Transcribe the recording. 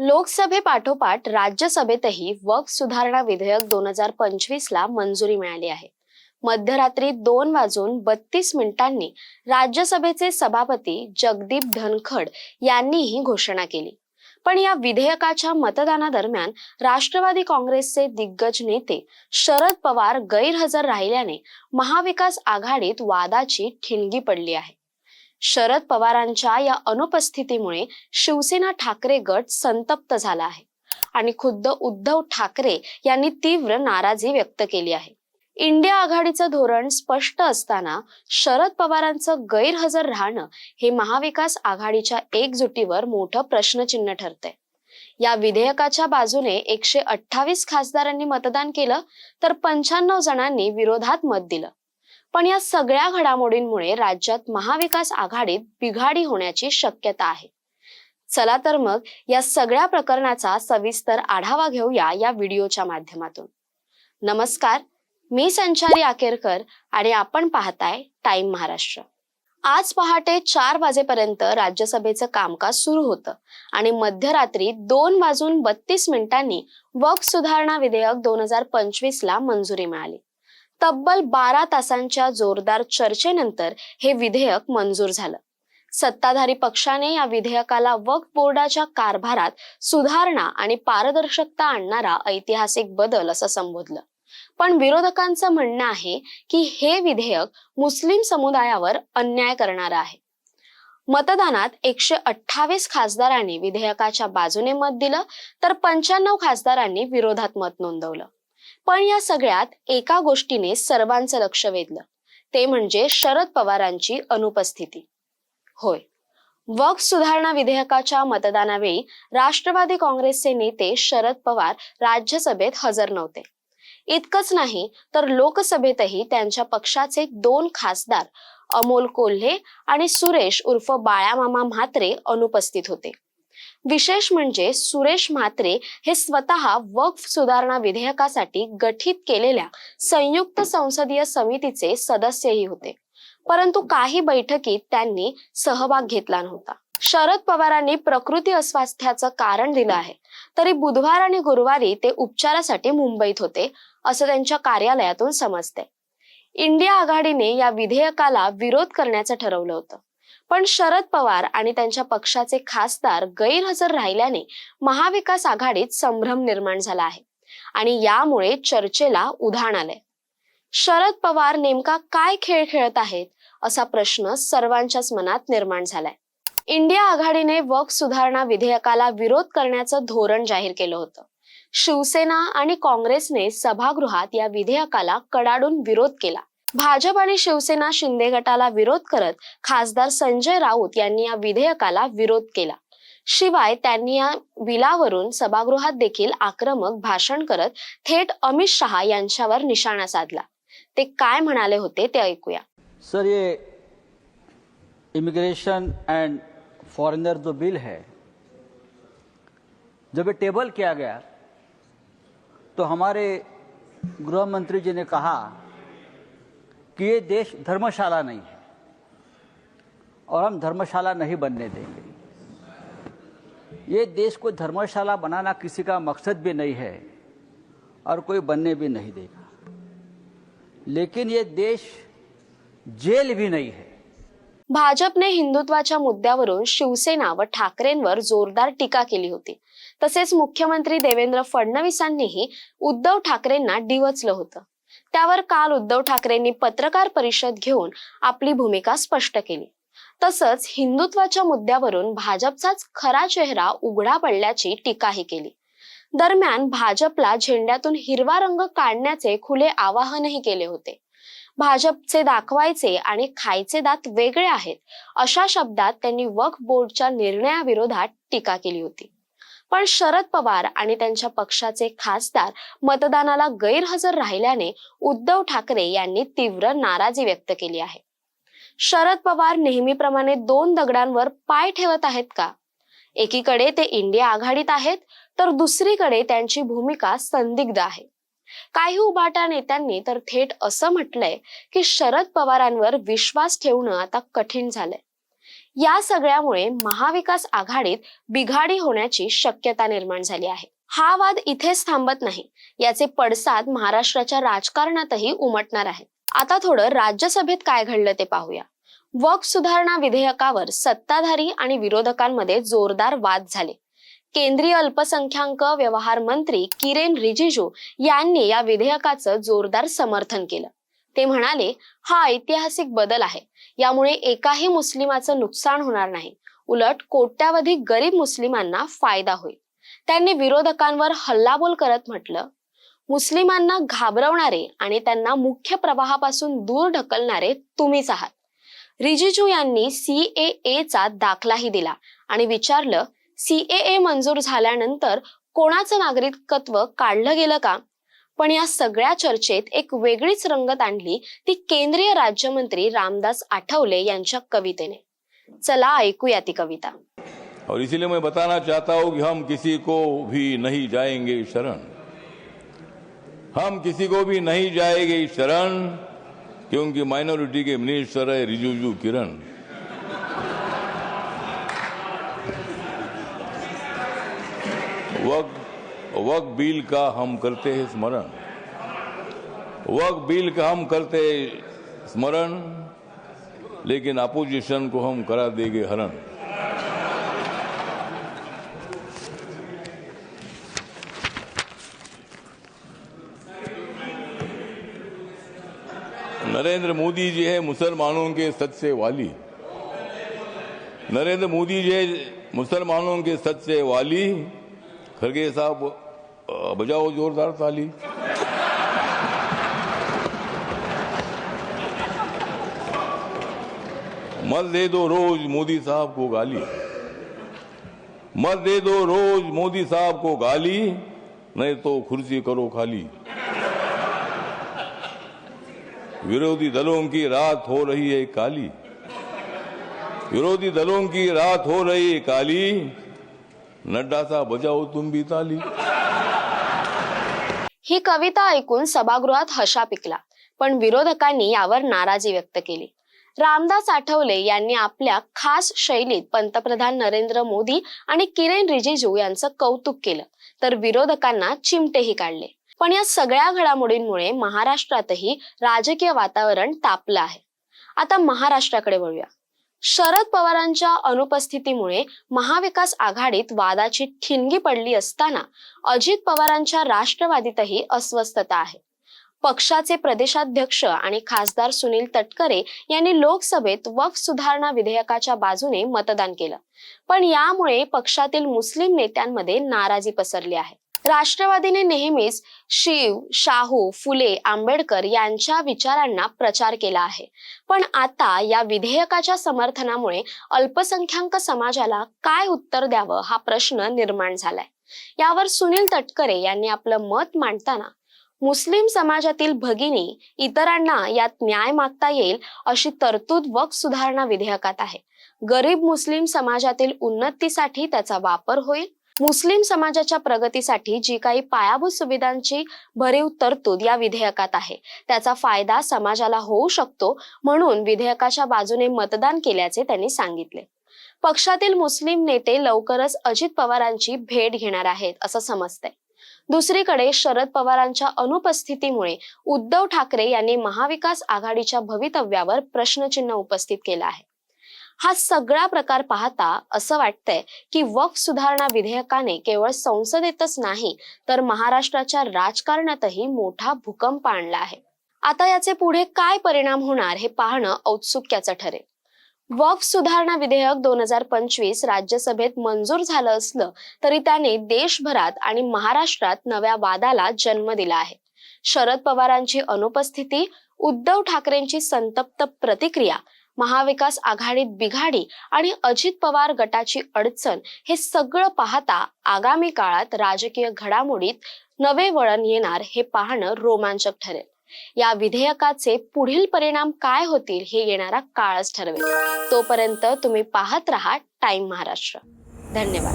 लोकसभेपाठोपाठ राज्यसभेतही वक्फ सुधारणा विधेयक दोन हजार पंचवीस ला मंजुरी मिळाली आहे. मध्यरात्री दोन वाजून बत्तीस मिनिटांनी राज्यसभेचे सभापती जगदीप धनखड यांनी ही घोषणा केली. पण या विधेयकाच्या मतदानादरम्यान राष्ट्रवादी काँग्रेसचे दिग्गज नेते शरद पवार गैरहजर राहिल्याने महाविकास आघाडीत वादाची ठिणगी पडली आहे. शरद पवारांच्या या अनुपस्थितीमुळे शिवसेना ठाकरे गट संतप्त झाला आहे. आणि खुद्द उद्धव ठाकरे यांनी तीव्र नाराजी व्यक्त केली आहे. इंडिया आघाडीचं धोरण स्पष्ट असताना शरद पवारांचं गैरहजर राहणं हे महाविकास आघाडीच्या एकजुटीवर मोठं प्रश्नचिन्ह ठरतंय. या विधेयकाच्या बाजूने एकशे अठ्ठावीस खासदारांनी मतदान केलं तर पंच्याण्णव जणांनी विरोधात मत दिलं. पण या सगळ्या घडामोडींमुळे राज्यात महाविकास आघाडीत बिघाडी होण्याची शक्यता आहे. चला तर मग या सगळ्या प्रकरणाचा सविस्तर आढावा घेऊया या व्हिडिओच्या माध्यमातून. नमस्कार मी संचारी आकेरकर आणि आपण पाहताय टाइम महाराष्ट्र. आज पहाटे चार वाजेपर्यंत राज्यसभेचं कामकाज सुरू होतं आणि मध्यरात्री दोन वाजून बत्तीस मिनिटांनी वक सुधारणा विधेयक दोन हजार पंचवीस ला मंजुरी मिळाली. तब्बल बारा तासांच्या जोरदार चर्चेनंतर हे विधेयक मंजूर झालं. सत्ताधारी पक्षाने या विधेयकाला वक्फ बोर्डाच्या कारभारात सुधारणा आणि पारदर्शकता आणणारा ऐतिहासिक बदल असं संबोधलं. पण विरोधकांचं म्हणणं आहे की हे विधेयक मुस्लिम समुदायावर अन्याय करणार आहे. मतदानात एकशे अठ्ठावीस खासदारांनी विधेयकाच्या बाजूने मत दिलं तर पंच्याण्णव खासदारांनी विरोधात मत नोंदवलं. पण या सगळ्यात एका गोष्टीने सर्वांचं लक्ष वेधलं. ते म्हणजे शरद पवारांची अनुपस्थिती. होय. वक्फ सुधारणा विधेयकाच्या मतदानावेळी राष्ट्रवादी काँग्रेसचे नेते शरद पवार राज्यसभेत हजर नव्हते. इतकंच नाही तर लोकसभेतही त्यांच्या पक्षाचे दोन खासदार अमोल कोल्हे आणि सुरेश उर्फ बाळामामा म्हात्रे अनुपस्थित होते. विशेष म्हणजे सुरेश म्हात्रे हे स्वतः वक्फ सुधारणा विधेयकासाठी गठीत केलेल्या संयुक्त संसदीय समितीचे सदस्यही होते. परंतु काही बैठकीत त्यांनी सहभाग घेतला नव्हता. शरद पवारांनी प्रकृती अस्वास्थ्याचं कारण दिलं आहे. तरी बुधवार आणि गुरुवारी ते उपचारासाठी मुंबईत होते असं त्यांच्या कार्यालयातून समजते इंडिया आघाडीने या विधेयकाला विरोध करण्याचं ठरवलं होतं. पण शरद पवार आणि त्यांच्या पक्षाचे खासदार गैरहजर राहिल्याने महाविकास आघाडीत संभ्रम निर्माण झाला आहे आणि यामुळे चर्चेला उधाण आलंय. शरद पवार नेमका काय खेळ खेळत आहेत असा प्रश्न सर्वांच्याच मनात निर्माण झालाय. इंडिया आघाडीने वक सुधारणा विधेयकाला विरोध करण्याचं धोरण जाहीर केलं होतं. शिवसेना आणि काँग्रेसने सभागृहात या विधेयकाला कडाडून विरोध केला. भाजप आणि शिवसेना शिंदे गटाला विरोध करत खासदार संजय राऊत यांनी या विधेयकाला विरोध केला. शिवाय त्यांनी या बिलावरून सभागृहात देखील आक्रमक भाषण करत थेट अमित शहा यांच्यावर निशाणा साधला. ते काय म्हणाले होते ते ऐकूया. सर ये इमिग्रेशन एंड फॉरेनर जो बिल है जब ये टेबल किया गया तो हमारे गृह मंत्री जी ने कहा कि ये देश धर्मशाला नहीं है और हम धर्मशाला नहीं बनने देंगे। ये देश को धर्मशाला बनाना किसी का मकसद भी नहीं है और कोई बनने भी नहीं देगा। लेकिन ये देश जेल भी नहीं है। भाजपने हिंदुत्वाच्या मुद्द्यावरून शिवसेना व ठाकरेंवर जोरदार टीका केली होती. तसेच मुख्यमंत्री देवेंद्र फडणवीसांनीही उद्धव ठाकरेंना डिवचलं होतं. त्यावर काल उद्धव ठाकरेंनी पत्रकार परिषद घेऊन आपली भूमिका स्पष्ट केली. तसंच हिंदुत्वाच्या मुद्द्यावरून भाजपचाच खरा चेहरा उघडा पडल्याची टीकाही केली. दरम्यान भाजपला झेंड्यातून हिरवा रंग काढण्याचे खुले आवाहनही केले होते. भाजपचे दाखवायचे आणि खायचे दात वेगळे आहेत अशा शब्दात त्यांनी वक्फ बोर्डच्या निर्णयाविरोधात टीका केली होती. पण शरद पवार आणि त्यांच्या पक्षाचे खासदार मतदानाला गैरहजर राहिल्याने उद्धव ठाकरे यांनी तीव्र नाराजी व्यक्त केली आहे. शरद पवार नेहमीप्रमाणे दोन दगडांवर पाय ठेवत आहेत का? एकीकडे ते इंडिया आघाडीत आहेत तर दुसरीकडे त्यांची भूमिका संदिग्ध आहे. काही उबाटा नेत्यांनी तर थेट असं म्हटलंय की शरद पवारांवर विश्वास ठेवणं आता कठीण झालंय. या सगळ्यामुळे महाविकास आघाडीत बिघाडी होण्याची शक्यता निर्माण झाली आहे. हा वाद इथेच थांबत नाही याचे पडसाद महाराष्ट्राच्या राजकारणातही उमटणार आहे आता थोडं राज्यसभेत काय घडलं ते पाहूया. वक सुधारणा विधेयकावर सत्ताधारी आणि विरोधकांमध्ये जोरदार वाद झाले. केंद्रीय अल्पसंख्याक व्यवहार मंत्री किरेन रिजिजू यांनी या विधेयकाचं जोरदार समर्थन केलं. ते म्हणाले हा ऐतिहासिक बदल आहे. यामुळे एकाही मुस्लिमाचं नुकसान होणार नाही. उलट कोट्यावधी गरीब मुस्लिमांना फायदा होईल. त्यांनी विरोधकांवर हल्लाबोल करत म्हटलं मुस्लिमांना घाबरवणारे आणि त्यांना मुख्य प्रवाहापासून दूर ढकलणारे तुम्हीच आहात. रिजिजू यांनी सीएए चा दाखलाही दिला आणि विचारलं सीएए मंजूर झाल्यानंतर कोणाचं नागरिकत्व काढलं गेलं का? पण या सगळ्या चर्चेत एक वेगळीच रंगत आणली ती केंद्रीय राज्यमंत्री रामदास आठवले यांच्या कवितेने. चला ऐकूया ती कविता. और इसीलिए मैं बताना चाहता हूँ कि हम किसी को भी नहीं जाएँगे शरण। हम किसी को भी नहीं जाएँगे शरण क्योंकि माइनॉरिटी के मिनिस्टर है रिजुजू किरण। वक्त वक्त बिल का हम करते हैं स्मरण। वक बिल का हम करते स्मरण, लेकिन अपोजिशन को हम करा देंगे हरण। नरेंद्र मोदी जी है मुसलमानों के सच्चे वाली। नरेंद्र मोदी जी है मुसलमानों के सच्चे वाली। खरगे साहब बजाओ जोरदार ताली। मत दे दो रोज मोदी साहब को गाली। मत दे दो रोज मोदी साहब को गाली, नहीं तो कुर्सी करो खाली। विरोधी दलों की रात हो रही है काली। विरोधी दलों की रात हो रही है काली। नड्डाचा बजाव बजाओ ताली ही कविता ऐकून सभागृहात हशा पिकला पण विरोधकांनी यावर नाराजी व्यक्त केली. रामदास आठवले यांनी आपल्या खास शैलीत पंतप्रधान नरेंद्र मोदी आणि किरेन रिजिजू यांचं कौतुक केलं तर विरोधकांना चिमटेही काढले. पण या सगळ्या घडामोडींमुळे महाराष्ट्रातही राजकीय वातावरण तापलं आहे. आता महाराष्ट्राकडे वळूया. शरद पवारांच्या अनुपस्थितीमुळे महाविकास आघाडीत वादाची ठिणगी पडली असताना अजित पवारांच्या राष्ट्रवादीतही अस्वस्थता आहे. पक्षाचे प्रदेशाध्यक्ष आणि खासदार सुनील तटकरे यांनी लोकसभेत वक्फ सुधारणा विधेयकाच्या बाजूने मतदान केलं. पण यामुळे पक्षातील मुस्लिम नेत्यांमध्ये नाराजी पसरली आहे. राष्ट्रवादीने नेहमीच शिव शाहू फुले आंबेडकर यांच्या विचारांना प्रचार केला आहे. पण आता या विधेयकाच्या समर्थनामुळे अल्पसंख्याक समाजाला काय उत्तर द्यावं हा प्रश्न निर्माण झालाय. यावर सुनील तटकरे यांनी आपलं मत मांडताना मुस्लिम समाजातील भगिनी इतरांना यात न्याय मागता येईल अशी तरतूद वक सुधारणा विधेयकात आहे. गरीब मुस्लिम समाजातील उन्नतीसाठी त्याचा वापर होईल? मुस्लिम समाजाच्या प्रगतीसाठी जी काही पायाभूत सुविधांची भरीव तरतूद या विधेयकात आहे त्याचा फायदा समाजाला होऊ शकतो म्हणून विधेयकाच्या बाजूने मतदान केल्याचे त्यांनी सांगितले. पक्षातील मुस्लिम नेते लवकरच अजित पवारांची भेट घेणार आहेत असं समजतंय. दुसरीकडे शरद पवारांच्या अनुपस्थितीमुळे उद्धव ठाकरे यांनी महाविकास आघाडीच्या भवितव्यावर प्रश्नचिन्ह उपस्थित केलं आहे. हा सगळा प्रकार पाहता असं वाटतंय की वक्फ सुधारणा विधेयकाने केवळ संसदेतच नाही तर महाराष्ट्राच्या राजकारणातही मोठा भूकंप आणला आहे. आता याचे पुढे काय परिणाम होणार हे पाहणं औत्सुक्याचं ठरेल. वक्फ सुधारणा विधेयक दोन हजार पंचवीस राज्यसभेत मंजूर झालं असलं तरी त्याने देशभरात आणि महाराष्ट्रात नव्या वादाला जन्म दिला आहे. शरद पवारांची अनुपस्थिती उद्धव ठाकरेंची संतप्त प्रतिक्रिया महाविकास आघाडीत बिघाडी आणि अजित पवार गटाची अडचण हे सगळं पाहता आगामी काळात राजकीय घडामोडीत नवे वळण येणार हे पाहणं रोमांचक ठरेल. या विधेयकाचे पुढील परिणाम काय होतील हे येणारा काळच ठरवेल. तोपर्यंत तुम्ही पाहत राहा टाइम महाराष्ट्र धन्यवाद.